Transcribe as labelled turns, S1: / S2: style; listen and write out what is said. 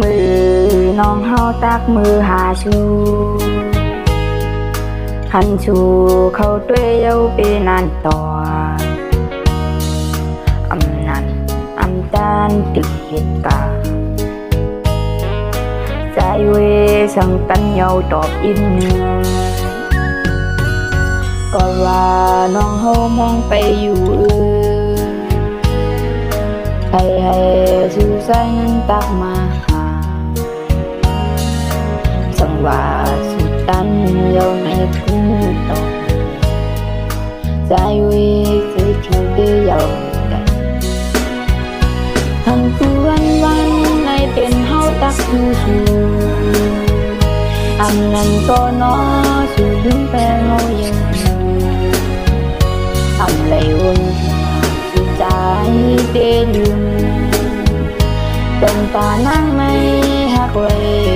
S1: มือน้องเฮาตักมือหาชูขันชูเขาด้วยเย้าปีนานต่ออำนันอำจานติดเหตุกาใจเวสังตันเยาตอบอินเนืองก็ว่าน้องเฮามองไปอยู่อื่นให้ให้สู่สายนั้นตักมาหา อยู่สูอันนั้นก็น้อสู่ดึงแปลงเฮายังอยู่ทำเลยวนสุดใจเดลืมเป็นป่านั่งไม่หักเวสู่เกว